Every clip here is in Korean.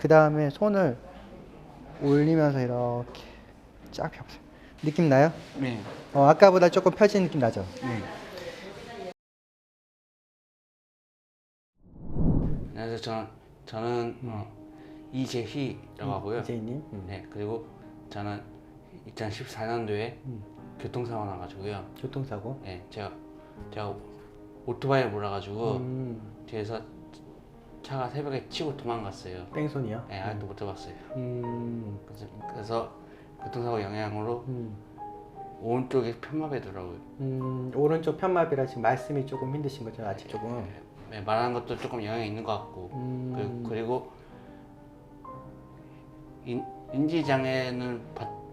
그 다음에 손을 올리면서 이렇게 쫙 펴보세요. 느낌 나요? 네. 어, 아까보다 조금 펴진 느낌 나죠? 네. 안녕하세요. 저는 저는 어, 이재희라고 하고요. 이재희님. 음. 네. 그리고 저는 2014년도에 음. 교통사고 나가지고요. 교통사고. 네. 제가 제가 오토바이에 몰아가지고 음, 뒤에서 차가 새벽에 치고 도망갔어요. 뺑손이요? 네. 아직도 못 잡았어요. 음, 그래서, 그래서 교통사고 영향으로 음, 오른쪽에 편마비더라고요. 음, 오른쪽 편마비라 지금 말씀이 조금 힘드신 거죠? 아직 조금. 네, 말하는 것도 조금 영향이 있는 것 같고 음, 그, 그리고 인, 인지 장애는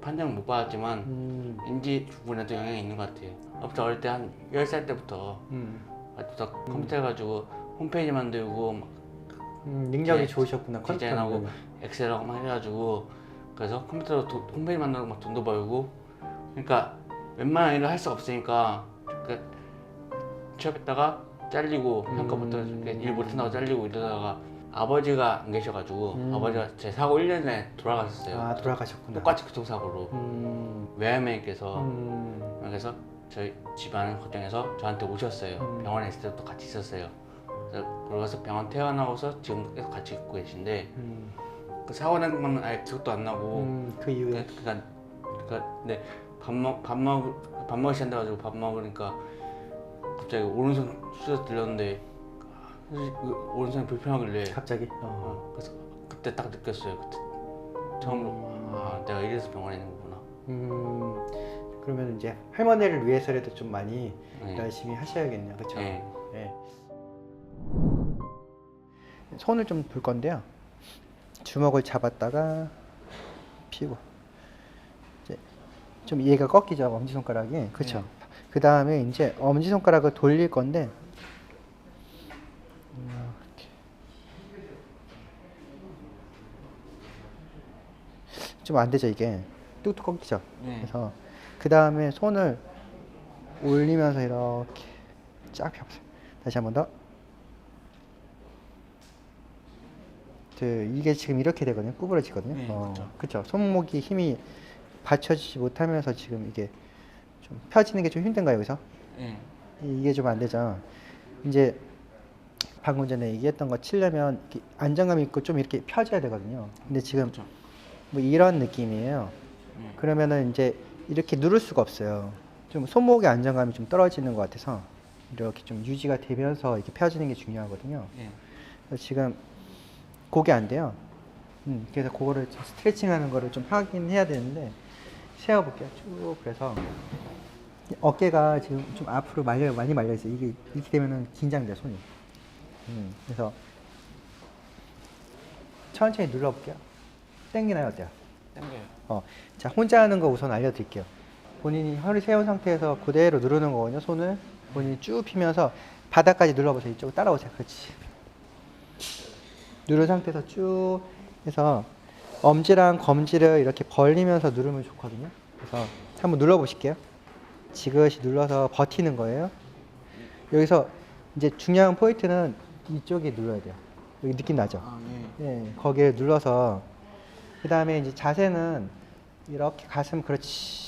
판정 못 받았지만 음, 인지 부분에도 영향이 있는 것 같아요. 아무튼 어릴 때 한 10살 때부터 음, 부터 컴퓨터 해가지고 홈페이지 만들고 막 음, 능력이 네, 좋으셨구나. 디자인하고. 엑셀하고 막 해가지고 그래서 컴퓨터로 도- 홈페이지 만들고 막 돈도 벌고 그러니까 웬만한 일을 할 수가 없으니까 그 취업했다가 잘리고 평가부터 음. 일 못한다고 잘리고 이러다가 아버지가 안 계셔가지고 음. 아버지가 제 사고 1년 전에 돌아가셨어요 아, 돌아가셨구나. 똑같이 교통사고로 음, 외할머니께서 음, 그래서 저희 집안 걱정해서 저한테 오셨어요 음. 병원에 있을 때도 같이 있었어요 그래서 그러고서 병원 퇴원하고서 지금 계속 같이 있고 계신데 음, 그 사고 난 거는 아예 기억도 안 나고 음, 그 이후에. 그러니까 그러니까 네, 밥먹밥 먹, 밥 먹으신다 가지고 밥 먹으니까 갑자기 오른손 수저 들렸는데 그 오른손이 불편하길래 갑자기. 어. 어, 그래서 그때 딱 느꼈어요. 그때 처음으로 아 내가 이래서 병원에 있는 거구나. 음, 그러면 이제 할머니를 위해서라도 좀 많이 네. 열심히 하셔야겠네요. 그렇죠? 네. 네. 손을 좀불 건데요. 주먹을 잡았다가 피고 이제 좀 얘가 꺾이죠 엄지 손가락이 그렇죠. 네. 그 다음에 이제 엄지 손가락을 돌릴 건데 좀 안 되죠 이게 뚝뚝 꺾이죠. 네. 그래서 그 다음에 손을 올리면서 이렇게 쫙 펴보세요. 다시 한 번 더. 그 이게 지금 이렇게 되거든요. 구부러지거든요. 네, 어, 그렇죠. 그렇죠. 손목이 힘이 받쳐지지 못하면서 지금 이게 좀 펴지는 게 좀 힘든가요, 여기서? 네. 이게 좀 안 되죠. 이제 방금 전에 얘기했던 거 치려면 안정감 있고 좀 이렇게 펴져야 되거든요. 근데 지금 그렇죠. 뭐 이런 느낌이에요. 네. 그러면은 이제 이렇게 누를 수가 없어요. 좀 손목의 안정감이 좀 떨어지는 것 같아서 이렇게 좀 유지가 되면서 이렇게 펴지는 게 중요하거든요. 네. 지금 그게 안 돼요. 음, 그래서 그거를 좀 스트레칭 하는 거를 좀 하긴 해야 되는데 세워볼게요. 쭉 그래서 어깨가 지금 좀 앞으로 말려 많이 말려 있어요. 이게 이렇게 되면은 긴장돼 손이. 음, 그래서 천천히 눌러볼게요. 땡기나요, 어때요? 당겨요. 어, 자 혼자 하는 거 우선 알려드릴게요. 본인이 허리 세운 상태에서 그대로 누르는 거거든요. 손을 본인이 쭉 피면서 바닥까지 눌러보세요. 이쪽 따라오세요. 그렇지. 누른 상태에서 쭉 해서 엄지랑 검지를 이렇게 벌리면서 누르면 좋거든요. 그래서 한번 눌러 보실게요. 지그시 눌러서 버티는 거예요. 여기서 이제 중요한 포인트는 이쪽에 눌러야 돼요. 여기 느낌 나죠? 아 네. 네, 거기에 눌러서 그 다음에 이제 자세는 이렇게 가슴 그렇지.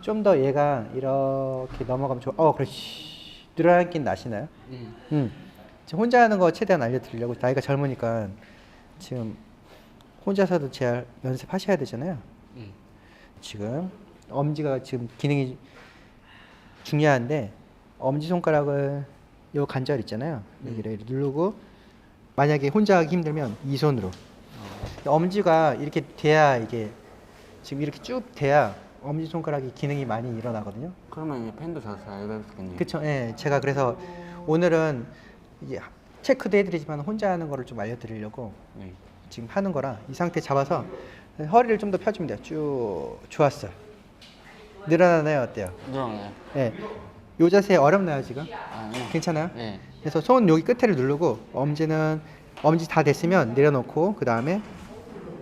좀 더 얘가 이렇게 넘어가면 좋아. 어, 그렇지. 늘어나긴 나시나요? 네. 음. 지금 혼자 하는 거 최대한 알려드리려고 나이가 젊으니까 지금 혼자서도 제 연습하셔야 되잖아요. 네. 지금 엄지가 지금 기능이 중요한데 엄지 손가락을 요 관절 있잖아요. 여기를 이렇게 누르고 만약에 혼자 하기 힘들면 이 손으로 엄지가 이렇게 돼야 이게 지금 이렇게 쭉 돼야 엄지 손가락이 기능이 많이 일어나거든요. 그러면 이제 펜도 잘 알겠겠네요. 그쵸? 예. 제가 그래서 오늘은 이제 체크도 해드리지만 혼자 하는 거를 좀 알려드리려고 네. 지금 하는 거라 이 상태 잡아서 허리를 좀 더 펴주면 돼요. 쭉 좋았어요. 늘어나나요? 어때요? 늘어나요. 예. 요 자세 어렵나요 지금? 아 네. 괜찮아요? 네. 그래서 손 여기 끝에를 누르고 엄지는 엄지 다 됐으면 내려놓고 그 다음에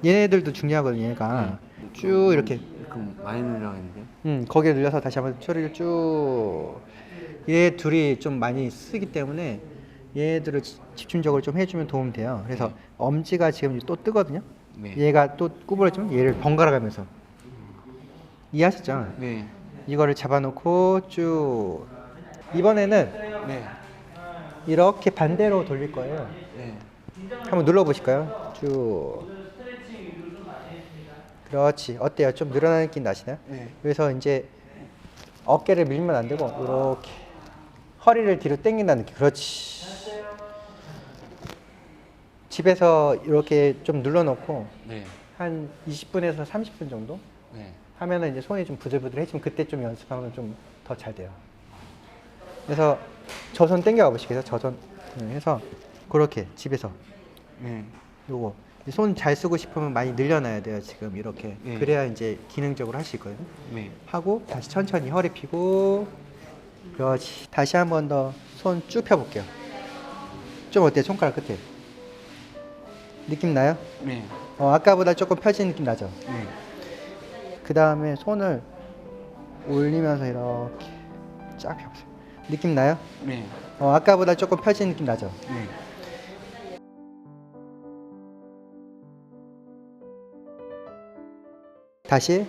얘네들도 중요하거든요. 얘가 쭉 이렇게 그럼 많이 늘어나는데. 음 거기에 눌려서 다시 한번 소리를 쭉 얘 둘이 좀 많이 쓰기 때문에 얘들을 지- 집중적으로 좀 해주면 도움 돼요. 그래서 네. 엄지가 지금 또 뜨거든요. 네. 얘가 또 구부러지면 얘를 번갈아 가면서 이해하셨죠? 네. 이거를 잡아놓고 쭉 이번에는 네. 이렇게 반대로 돌릴 거예요. 네. 한번 눌러 보실까요? 쭉. 그렇지. 어때요? 좀 늘어나는 느낌 나시나요? 네. 그래서 이제 어깨를 밀면 안 되고 이렇게 허리를 뒤로 당긴다는 느낌. 그렇지. 집에서 이렇게 좀 눌러놓고 네. 한 20분에서 30분 정도 네. 하면은 이제 손이 좀 부들부들해지면 그때 좀 연습하면 좀 더 잘 돼요. 그래서 저 손 당겨 보시겠어요? 저손 해서 그렇게 집에서 네. 요거 손 잘 쓰고 싶으면 많이 늘려놔야 돼요. 지금 이렇게 네. 그래야 이제 기능적으로 할 수 있거든요. 네. 하고 다시 천천히 허리 펴고 그렇지. 다시 한 번 더 손 쭉 펴볼게요. 좀 어때요? 손가락 끝에 느낌 나요? 네. 어, 아까보다 조금 펴진 느낌 나죠? 네. 그 다음에 손을 올리면서 이렇게 쫙 펴보세요. 느낌 나요? 네. 어, 아까보다 조금 펴진 느낌 나죠? 네. 다시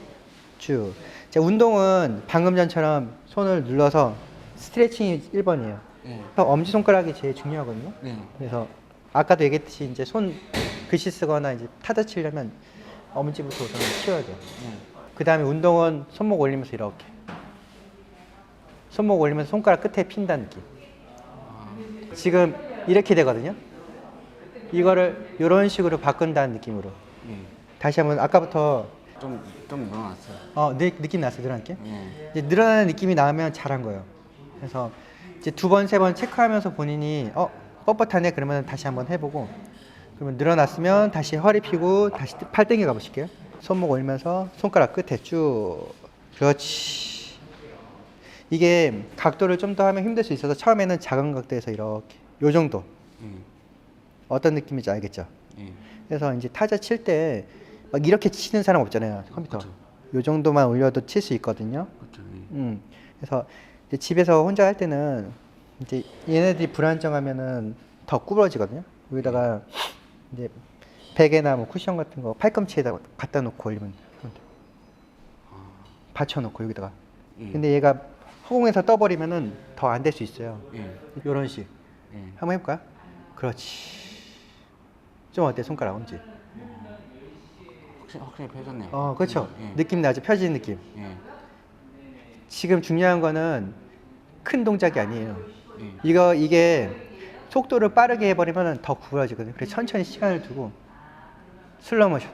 쭉. 자, 운동은 방금 전처럼 손을 눌러서 스트레칭이 1번이에요. 네. 엄지손가락이 제일 중요하거든요. 네. 그래서 아까도 얘기했듯이 이제 손 글씨 쓰거나 이제 타자 치려면 엄지부터 우선 치워야 돼요. 네. 그 다음에 운동은 손목 올리면서 이렇게. 손목 올리면서 손가락 끝에 핀다는 느낌. 지금 이렇게 되거든요. 이거를 이런 식으로 바꾼다는 느낌으로. 네. 다시 한번 아까부터 좀, 좀 늘어났어요. 어, 느, 느낌 났어요, 늘어난게? 네. 이제 늘어나는 느낌이 나면 잘한 거예요. 그래서 이제 두 번, 세 번 체크하면서 본인이 어, 뻣뻣하네 그러면 다시 한번 해보고 그러면 늘어났으면 다시 허리 펴고 다시 팔 당겨 가보실게요. 손목 올리면서 손가락 끝에 쭉. 그렇지. 이게 각도를 좀 더 하면 힘들 수 있어서 처음에는 작은 각도에서 이렇게 요 정도 네. 어떤 느낌인지 알겠죠? 네. 그래서 이제 타자 칠 때 막 이렇게 치는 사람 없잖아요 컴퓨터. 그쵸. 요 정도만 올려도 칠 수 있거든요. 그렇죠. 네. 음. 그래서 집에서 혼자 할 때는 이제 얘네들이 불안정하면은 더 구부러지거든요. 여기다가 이제 베개나 뭐 쿠션 같은 거 팔꿈치에다 갖다 놓고 올리면 돼요. 받쳐놓고 여기다가. 예. 근데 얘가 허공에서 떠버리면은 더 안 될 수 있어요. 예. 요런 식. 예. 한번 해볼까요? 그렇지. 좀 어때 손가락 엄지? 확실히, 확실히 펴졌네요. 어, 그렇죠. 예. 느낌 나죠? 펴지는 느낌. 예. 지금 중요한 거는 큰 동작이 아니에요. 예. 이거 이게 속도를 빠르게 해버리면 더 구부러지거든요. 그래서 천천히 시간을 두고 슬로모션.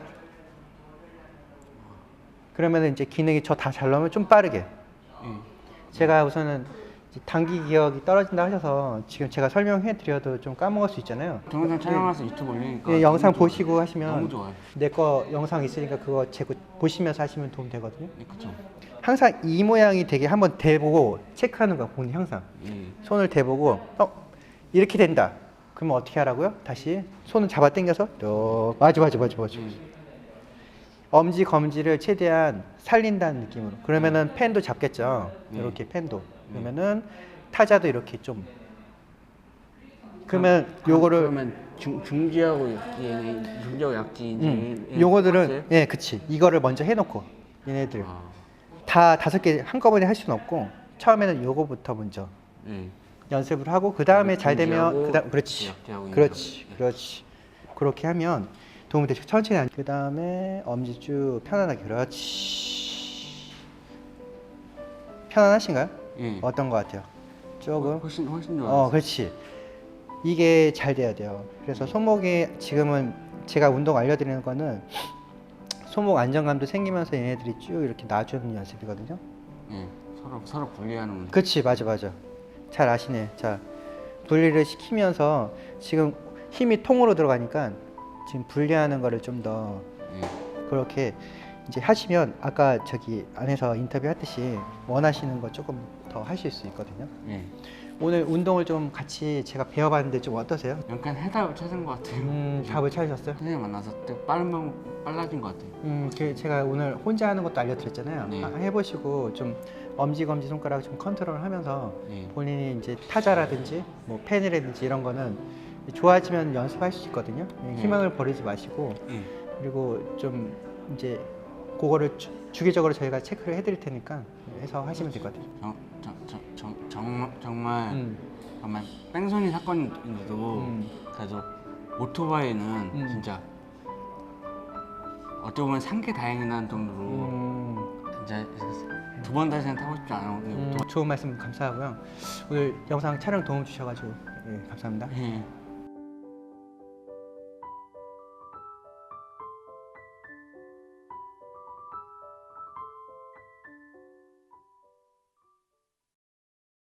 그러면 이제 기능이 저 다 잘 나오면 좀 빠르게. 예. 제가 우선은 단기 기억이 떨어진다 하셔서 지금 제가 설명해 드려도 좀 까먹을 수 있잖아요. 동영상 촬영해서 유튜브 올리니까 예, 영상 너무. 보시고 하시면 너무 좋아요. 내 거 영상 있으니까 그거 제고 보시면서 하시면 도움 되거든요. 예, 그렇죠. 항상 이 모양이 되게 한번 대보고 체크하는 거야, 본인 항상. 예. 손을 대보고 어 이렇게 된다. 그러면 어떻게 하라고요? 다시 손을 잡아 당겨서 또 맞아 맞아 맞아 맞아. 예. 엄지 검지를 최대한 살린다는 느낌으로. 그러면은 펜도 잡겠죠. 네. 이렇게 펜도. 그러면은 타자도 이렇게 좀. 그러면 요거를 그러면 중, 중지하고 약지 중지하고 약지인지 음, 예, 요거들은? 예, 그치. 이거를 먼저 해놓고 얘네들 아, 다 다섯 개 한꺼번에 할 수는 없고 처음에는 요거부터 먼저 예. 연습을 하고 그 다음에 잘 되면 그다음 그렇지 그렇지. 그렇지 그렇게 하면 도움이 되죠 천천히 그 다음에 엄지 쭉 편안하게 그렇지 편안하신가요? 예. 어떤 것 같아요? 조금 훨씬 훨씬 좋아요. 어 그렇지 이게 잘 돼야 돼요 그래서 손목이 지금은 제가 운동 알려드리는 거는 손목 안정감도 생기면서 얘네들이 쭉 이렇게 놔주는 연습이거든요 예. 서로 서로 분리하는 그렇지 맞아 맞아 잘 아시네 자 분리를 시키면서 지금 힘이 통으로 들어가니까 지금 분리하는 거를 좀더 예. 그렇게 이제 하시면 아까 저기 안에서 인터뷰 했듯이 원하시는 거 조금 더 하실 수 있거든요 예. 오늘 운동을 좀 같이 제가 배워봤는데 좀 어떠세요? 약간 해답을 찾은 것 같아요. 음 답을 찾으셨어요? 선생님 만나서 되게 빠른 방 빨라진 것 같아요. 음, 그 제가 오늘 혼자 하는 것도 알려드렸잖아요. 네. 아, 해보시고 좀 엄지 검지 손가락 좀 컨트롤하면서 예. 본인이 이제 타자라든지 뭐 펜이라든지 이런 거는 좋아지면 연습할 수 있거든요. 예, 희망을 버리지 마시고 예. 그리고 좀 이제 그거를 주, 주기적으로 저희가 체크를 해드릴 테니까 해서 하시면 될 것 같아요. 정, 정, 정, 정, 정말 정말 음. 정말 뺑소니 사건인데도 음. 그래도 오토바이는 음. 진짜 어떻게 보면 산게 다행이라는 정도로 음, 진짜 두 번 다시는 타고 싶지 않아요. 근데 음, 좋은 말씀 감사하고요. 오늘 영상 촬영 도움 주셔가지고 예, 감사합니다. 예.